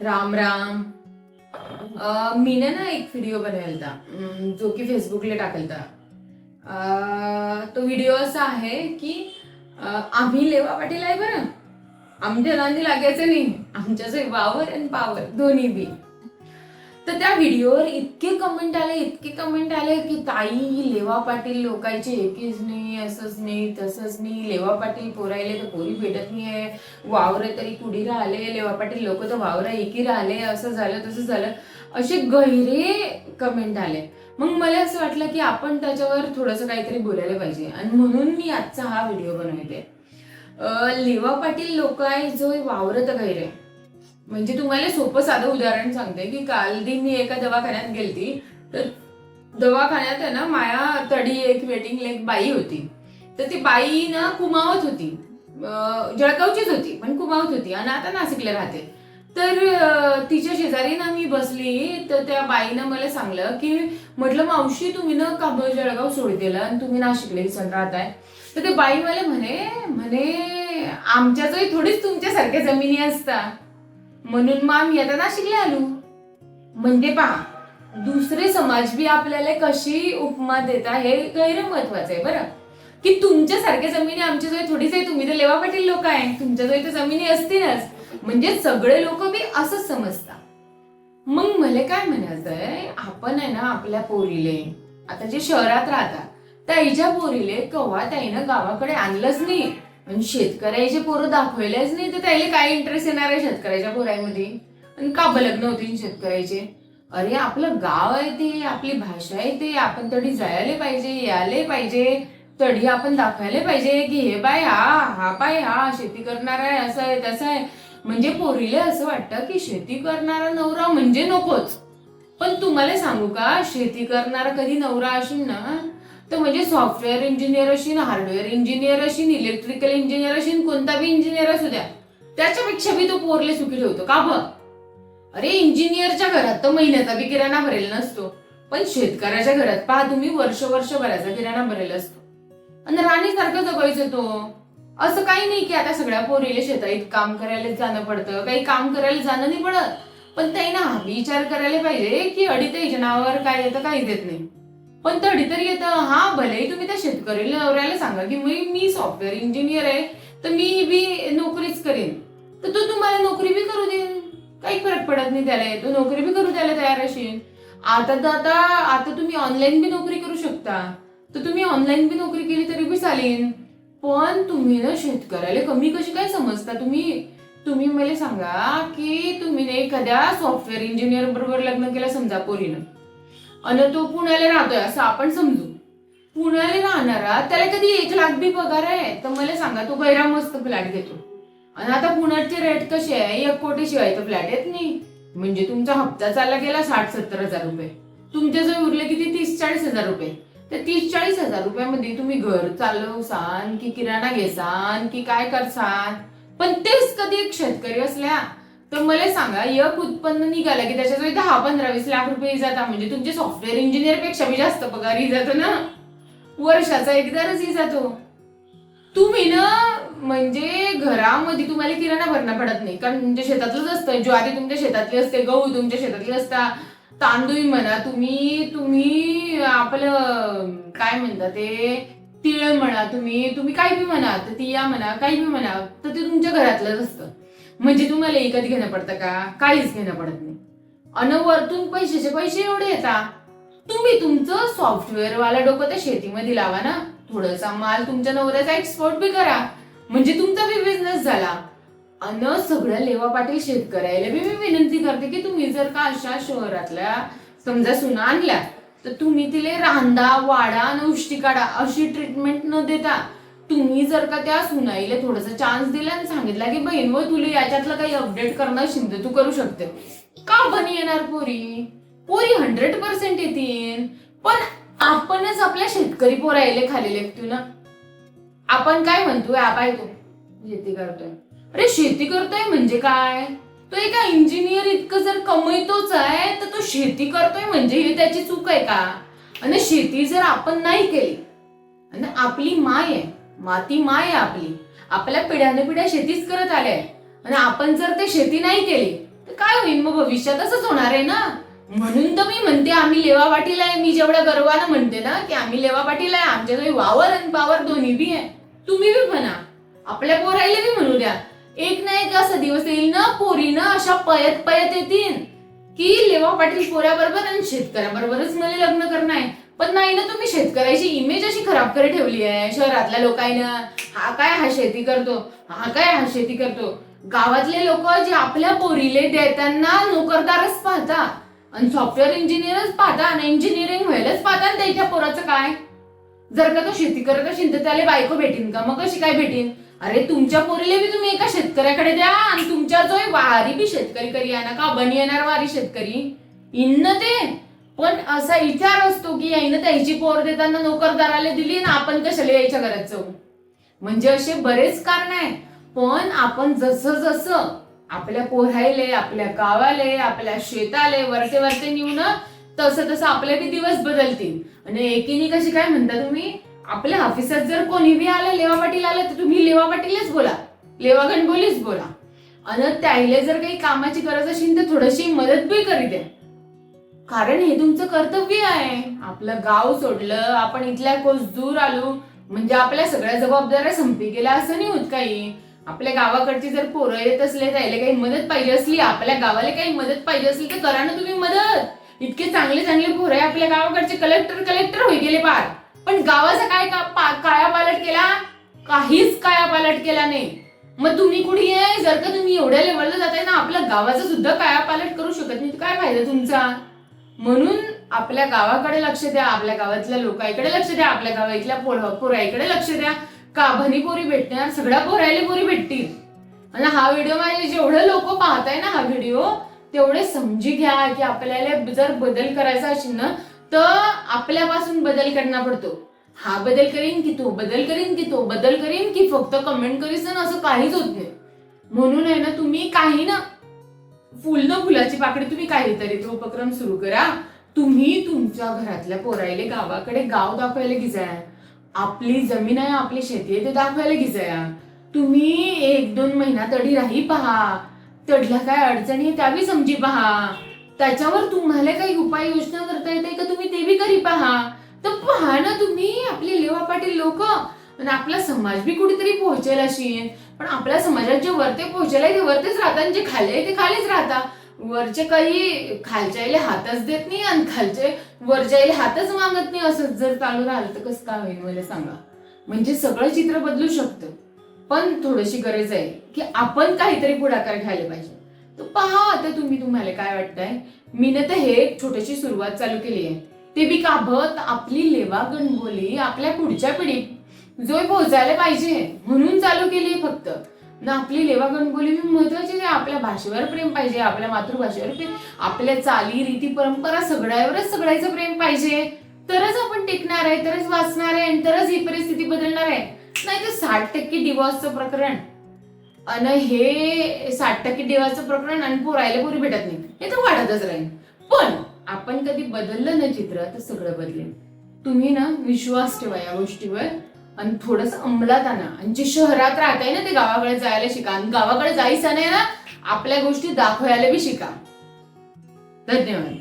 राम राम. मीनं ना एक व्हिडिओ बनवला होता जो की फेसबुकला टाकलता. तो व्हिडिओ असा आहे की आम्ही लेवा पाटील आहे बरं. आमच्या नांदी लागायचं नाही. आमच्याचं वावर आणि पावर दोन्ही बी. तर त्या व्हिडिओवर इतके कमेंट आले इतके कमेंट आले की ताई लेवा पाटील लोकांचे एकीच नाही असंच नाही तसंच नाही. लेवा पाटील पोरायले तर पोरी भेटत नाही आहे. वावर तरी कुडी राहिले? लेवा पाटील लोक तर वावरा एकी राहिले. असं झालं तसं झालं. असे गहिरे कमेंट आले. मग मला असं वाटलं की आपण त्याच्यावर थोडंसं काहीतरी बोलायला पाहिजे. आणि म्हणून मी आजचा हा व्हिडिओ बनवते. लेवा पाटील लोक आहे जो वावरत आहे म्हणजे तुम्हाला सोपं साधं उदाहरण सांगते की काल दिन मी एका दवाखान्यात गेलती. तर दवाखान्यात आहे ना माया तडी एक वेटिंग एक बाई होती. तर ती बाई ना कुमावत होती. जळगावचीच होती पण कुमावत होती आणि आता नाशिकला राहते. तर तिच्या शेजारी ना मी बसली तर त्या बाईनं मला सांगलं की म्हटलं मावशी तुम्ही ना का जळगाव सोड दिलं आणि तुम्ही नाशिकला इसन राहताय. तर ते बाई मला म्हणे म्हणे आमच्याचही थोडीच तुमच्यासारख्या जमिनी असता म्हणून मग आम्ही आता नाशिकला आलो. म्हणजे पहा दुसरे समाज बी आपल्याला कशी उपमा देता हे गैर महत्वाचं आहे बरं. की तुमच्यासारख्या जमिनी आमच्याजवळ थोडीच आहे तुम्ही तर लेवा पाटील लोक आहे तुमच्याजवळ तर जमिनी असतीलच. म्हणजे सगळे लोक बी असंच समजता मग मला काय म्हणायचंय आपण आहे ना आपल्या पोरीले आता जे शहरात राहतात त्याच्या पोरीले कव्हा त्याईनं गावाकडे आणलंच नाही. पण शेतकऱ्याचे पोरं दाखवलेच नाही तर त्याला काय इंटरेस्ट येणार आहे शेतकऱ्याच्या पोरांमध्ये? आणि का बलग्न होती होतील शेतकऱ्याचे? अरे आपलं गाव आहे ते आपली भाषा आहे ते आपण तरी जायला पाहिजे यायला पाहिजे तरी आपण दाखवायला पाहिजे की हे बाय हा हा बाय हा शेती करणार आहे असं आहे तसं आहे. म्हणजे पोरीला असं वाटतं की शेती करणारा नवरा म्हणजे नकोच. पण तुम्हाला सांगू का शेती करणारा कधी नवरा असेल ना तर म्हणजे सॉफ्टवेअर इंजिनियर असेल हार्डवेअर इंजिनियर असेल इलेक्ट्रिकल इंजिनियर असेल कोणता बी इंजिनियर असू द्या त्याच्यापेक्षा बी तो पोरले सुखी ठेवतो. का बघ अरे इंजिनियरच्या घरात तर महिन्याचा बी किराणा भरेल नसतो. पण शेतकऱ्याच्या घरात पहा तुम्ही वर्ष वर्षभराचा किराणा भरेल असतो. आणि राणीसारखं जगायचं तो. असं काही नाही की आता सगळ्या पोरीले शेतात काम करायला जाणं पडतं काही काम करायला जाणं नाही पडत. पण त्यांना हा विचार करायला पाहिजे की अडी त्याच्या नावावर काय येतं काही देत नाही. पण तरी तरी येतं. हा भले तुम्ही त्या शेतकरी नवऱ्याला सांगा की मी मी सॉफ्टवेअर इंजिनियर आहे तर मी बी नोकरीच करेन. तर तो तुम्हाला नोकरी बी करू देईन काही फरक पडत नाही त्याला. तो नोकरी बी करू द्यायला तयार असेल. आता तर आता आता तुम्ही ऑनलाईन बी नोकरी करू शकता. तर तुम्ही ऑनलाईन बी नोकरी केली तरी बी चालेल. पण तुम्ही ना शेतकऱ्याला कमी कशी काय समजता? तुम्ही तुम्ही मला सांगा की तुम्ही एखाद्या सॉफ्टवेअर इंजिनियर बरोबर लग्न केलं समजा पोरीनं. आणि तो पुण्याला राहतोय असं आपण समजू. पुण्याला राहणारा त्याला कधी एक लाख बी पगार आहे? तर मला सांगा तो गैरा मस्त फ्लॅट घेतो. आणि आता पुण्याचे रेट कसे आहे? एक कोटी शिवाय तर फ्लॅट येत नाही. म्हणजे तुमचा हप्ता चालला गेला साठ सत्तर हजार रुपये. तुमच्या जवळ उरले किती? तीस चाळीस हजार रुपये. तर तीस चाळीस हजार रुपयामध्ये तुम्ही घर चालवसान की किराणा घेसान की काय करसान पण तेच कधी एक शेतकरी असल्या तर मला सांगा एक उत्पन्न निघालं की त्याच्याजवळ दहा पंधरा वीस लाख रुपये जाता म्हणजे तुमचे सॉफ्टवेअर इंजिनियरपेक्षा मी जास्त पगार जातो ना? वर्षाचा एकदारच जातो हो. तुम्ही ना म्हणजे घरामध्ये तुम्हाला किराणा भरणा पडत नाही. कारण तुमच्या शेतातलंच असतं. ज्वारी तुमच्या शेतातली असते गहू तुमच्या शेतातली असता तांदूळ म्हणा तुम्ही तुम्ही आपलं काय म्हणता ते तिळ म्हणा तुम्ही तुम्ही काही बी म्हणा तर तिया म्हणा काही बी म्हणा तर ते तुमच्या घरातलंच असतं. म्हणजे तुम्हाला एकच घेणं पडतं का? काहीच घेणं पडत नाही. अन वरतून पैशाचे पैसे एवढे येतात. तुम्ही तुमचं सॉफ्टवेअर वाला डोकं त्या शेतीमध्ये लावा ना. थोडासा माल तुमच्या नवऱ्याचा एक्सपोर्ट बी करा. म्हणजे तुमचा बी बिझनेस झाला. अन सगळ्या लेवा पाटील शेतकऱ्याला बी मी विनंती करते की तुम्ही जर का अशा शहरातल्या समजा सुना आणल्या तर तुम्ही तिले रांदा वाडा आणि उष्टी काढा अशी ट्रीटमेंट न देता. तुम्ही जर का त्या सुनाईला थोडासा चान्स दिला आणि सांगितला की बहीण व तुला याच्यातलं काही अपडेट करणं शिंदे तू करू शकते. का बनी येणार पोरी? पोरी हंड्रेड पर्सेंट येतील. पण आपणच आपल्या शेतकरी पोरायले खाली लेखतो ना. आपण काय म्हणतोय? आबाय तो. शेती करतोय. अरे शेती करतोय म्हणजे काय? तो एका इंजिनियर इतकं जर कमवतोच आहे तर तो शेती करतोय म्हणजे ही त्याची चूक आहे का? आणि शेती जर आपण नाही केली आणि आपली माय आहे माती माय आहे आपली. आपल्या पिढ्याने पिढ्या शेतीच करत आल्या आणि आपण जर ते शेती नाही केली तर काय होईल मग भविष्यात असंच होणार आहे ना? म्हणून तर मी म्हणते आम्ही लेवा पाटील आहे. मी जेवढ्या गर्वानं म्हणते ना की आम्ही लेवा पाटील आहे. आमच्याकडे वावर आणि पावर दोन्ही बी आहे. तुम्ही बी म्हणा. आपल्या पोरायला बी म्हणू द्या. एक ना एक असा दिवस येईल ना पोरी ना अशा पयत पयत येतील की लेवा पाटील पोऱ्याबरोबर आणि शेतकऱ्याबरोबरच मला लग्न करणं आहे. पण नाही ना तुम्ही शेतकऱ्याची इमेज अशी खराब करे ठेवली आहे. शहरातल्या लोकांना. हा काय हा शेती करतो? हा काय हा शेती करतो? गावातले लोक जे आपल्या पोरीले देताना नोकरदारच पाहता आणि सॉफ्टवेअर इंजिनियरच पाहता आणि इंजिनिअरिंग व्हायलाच पाहता आणि त्याच्या पोराचं काय? जर का तो शेती करत असेल तर त्याला बायको भेटीन का? मग कशी काय भेटीन? अरे तुमच्या पोरीले बी तुम्ही एका शेतकऱ्याकडे द्या आणि तुमच्या जो वारी बी शेतकरी करी ना का? बनी येणार वारी शेतकरी? इन्न ते. पण असा विचार असतो की याईनं त्याची पोर देताना नोकरदाराला दिली ना आपण कशाला यायच्या घरात जाऊ? म्हणजे असे बरेच कारण आहे पण आपण जसं जसं आपल्या पोहायले आपल्या गावाले आपल्या शेताले वरते वरते नेऊन तसं तसं आपले बी दिवस बदलतील. आणि एकीने कशी काय म्हणता तुम्ही? आपल्या ऑफिसात जर कोणी बी आलं लेवा पाटील आलं तर तुम्ही लेवा पाटीलच बोला. लेवा गणबोलीच बोला. आणि त्याला जर काही कामाची गरज असेल तर थोडीशी मदत बी करी द्या कारण हे तुमचं कर्तव्य आहे. आपलं गाव सोडलं आपण इथल्या कोस दूर आलो म्हणजे आपल्या सगळ्या जबाबदाऱ्या संपी गेल्या असं नाही होत काही. आपल्या गावाकडची जर पोरं येत असले त्याला काही मदत पाहिजे असली आपल्या गावाला काही मदत पाहिजे असली तर करा ना तुम्ही मदत. इतके चांगले चांगले पोरं आहे आपल्या गावाकडचे कलेक्टर कलेक्टर होई गेले पार पण गावाचा काय का पा- काया पालट केला? काहीच काया पालट केला नाही. मग तुम्ही कुठे आहे? जर का तुम्ही एवढ्या लेवलला जाताय ना आपल्या गावाचा सुद्धा काया पालट करू शकत नाही तर काय फायदा तुमचा? म्हणून आपल्या गावाकडे लक्ष द्या आपल्या गावातल्या लोकांकडे लक्ष द्या आपल्या गावातल्या पोर- पोराईकडे लक्ष द्या. का भनी पोरी भेटणार? सगळ्या पोरायला पोरी भेटतील. आणि हा व्हिडिओ माझे जेवढे लोक पाहताय ना हा व्हिडिओ तेवढे समजी घ्या की आपल्याला जर बदल करायचा असेल ना तर आपल्यापासून बदल करणं पडतो. हा बदल करीन की तो बदल करीन की तो बदल करीन की फक्त कमेंट करीस ना असं काहीच होत नाही. म्हणून आहे ना तुम्ही काही ना फुल न फुलाची पाकडी तुम्ही काहीतरी तो उपक्रम सुरू करा. तुम्ही तुमच्या घरातल्या पोरायले गावाकडे गाव दाखवायला गिजाया. आपली जमीन आहे आपली शेती आहे ते दाखवायला गिजाया. तुम्ही एक दोन महिना तडी राही पहा. तडल्या काय अडचणी आहे त्याबी समजी पहा. त्याच्यावर तुम्हाला काही उपाययोजना करता येते का तुम्ही ते बी करी पहा. तर पहा ना तुम्ही आपले लेवा पाटील लोक. आणि आपला समाज बी कुठेतरी पोहोचेल अशी. पण आपल्या समाजात जे वरते पोहोचले ते वरतेच राहतात आणि जे खाले ते खालीच राहता वरचे काही खालच्याईले हातच देत नाही आणि खालचे वरच्याला हातच मागत नाही असं जर चालू राहिलं तर कसं काय होईल मला सांगा. म्हणजे सगळं चित्र बदलू शकतं. पण थोडीशी गरज आहे की आपण काहीतरी पुढाकार घ्यायला पाहिजे. तर पहा आता तुम्ही तुम्हाला काय वाटतंय? मीनं तर हे एक छोटीशी सुरुवात चालू केली आहे. ते बी काभत आपली लेवा गणबोली आपल्या पुढच्या पिढीत जो पोहोचायला पाहिजे. म्हणून चालू केली फक्त. ना आपली लेवा गणबोली महत्वाची आहे. आपल्या भाषेवर प्रेम पाहिजे आपल्या मातृभाषेवर प्रेम आपल्या चाली रीती परंपरा सगळ्यावरच सगळ्याचं प्रेम पाहिजे. तरच आपण टिकणार आहे तरच वाचणार आहे आणि तरच ही परिस्थिती बदलणार आहे. नाही तर साठ टक्के डिवॉर्सचं प्रकरण. आणि हे साठ टक्के डिवॉर्सचं प्रकरण आणि पोरायला पोरी भेटत नाही. हे तर वाढतच राहील. पण आपण कधी बदललं ना चित्र तर सगळं बदलेल. तुम्ही ना विश्वास ठेवा या गोष्टीवर. आणि थोडस अंमलात आणा. आणि जे शहरात राहताय ना ते गावाकडे जायला शिका. आणि गावाकडे जायचं नाही ना आपल्या गोष्टी दाखवायला बी शिका. धन्यवाद.